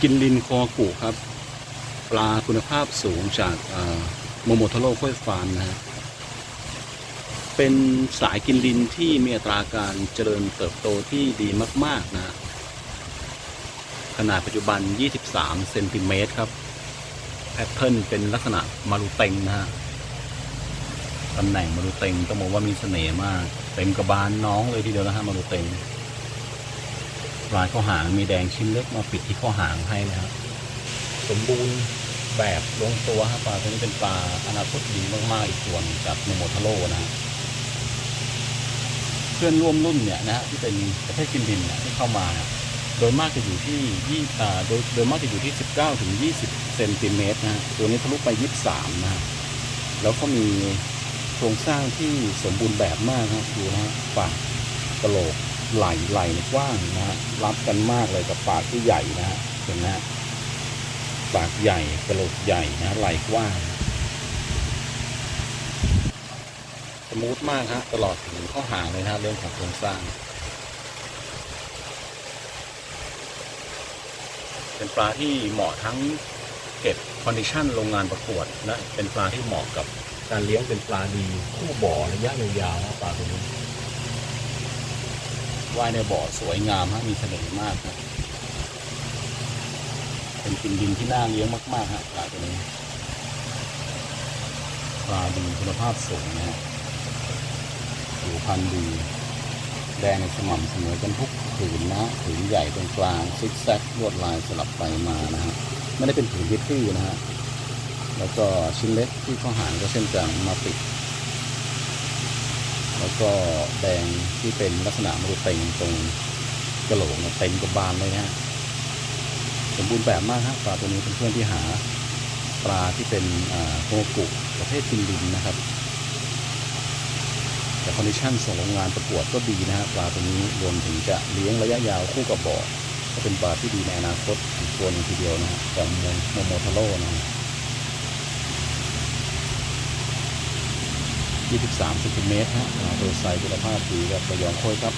กินลินคอกุครับ ปลาคุณภาพสูงจากโมโมโทโร่ค่อยฟาร์มนะฮะเป็นสายกินลินที่มีอัตราการเจริญเติบโตที่ดีมาก ๆ นะ ขนาดปัจจุบัน 23 เซนติเมตรครับ แพทเทิร์นเป็นลักษณะมารูเต็งนะฮะตำแหน่งมารูเต็งต้องบอกว่ามีเสน่ห์มาก เต็มกระบาลน้องเลยทีเดียวนะฮะมารูเต็ง ปลายข้อหางมีแดงชิ้นเล็กมาปิดที่ข้อหางให้นะครับ สมบูรณ์แบบลงตัวฮะปลาตัวนี้เป็นปลาอนาคตดีมากๆอีกตัวนึงจากโมโมทาโร่นะฮะเพื่อนร่วมรุ่นเนี่ยนะฮะที่เป็นประเภทกินดินเนี่ยที่เข้ามาเนี่ยโดยมากจะอยู่ที่ยี่อ่าโดยโดยมากจะอยู่ที่ 19ถึง20เซนติเมตรนะฮะตัวนี้ทะลุไป 23นะฮะแล้วก็มีโครงสร้างที่สมบูรณ์แบบมากครับดูนะฮะปากกระโหลก ไหลไหลกว้างนะฮะรับกันมากเลยกับปากที่ใหญ่นะฮะเห็นไหมฮะปากใหญ่กระโหลกใหญ่นะไหลกว้างสมูทมากฮะตลอดถึงข้อหางเลยนะฮะเรื่องของโครงสร้าง เป็นปลาที่เหมาะทั้งเก็บคอนดิชันโรงงานประกวดและเป็นปลาที่เหมาะกับการเลี้ยงเป็นปลาดีคู่บ่อระยะยาวๆนะปลาตัวนี้ ว่ายในบ่อสวยงามฮะมีเสน่ห์มากครับเป็นกินดินที่น่าเลี้ยงมากๆฮะปลาตัวนี้ปลาดีคุณภาพสูงนะฮะผิวพรรณดี แดงสม่ำเสมอกันทุกผืนนะผืนใหญ่ตรงกลางซิกแซกลวดลายสลับไปมานะฮะไม่ได้เป็นผืนยึดที่นะฮะแล้วก็ชิ้นเล็กที่ข้อหางก็เช่นกันมาปิด แล้วก็แดงที่เป็นลักษณะมรุเต็งตรงกระโหลกเนี่ยเต็มกระบาลเลยนะฮะสมบูรณ์แบบมากฮะปลาตัวนี้เป็นเพื่อนที่หาปลาที่เป็นโกกุประเภทกินดินนะครับ แต่คอนดิชันส่งโรงงานประกวดก็ดีนะฮะปลาตัวนี้รวมถึงจะเลี้ยงระยะยาวคู่กับบ่อก็เป็นปลาที่ดีในอนาคตอีกตัวนึงทีเดียวนะฮะของโมโมโมทาโร่นะฮะ 23เซนติเมตรฮะโดยไซส์คุณภาพดีครับระยองโค้ยครับ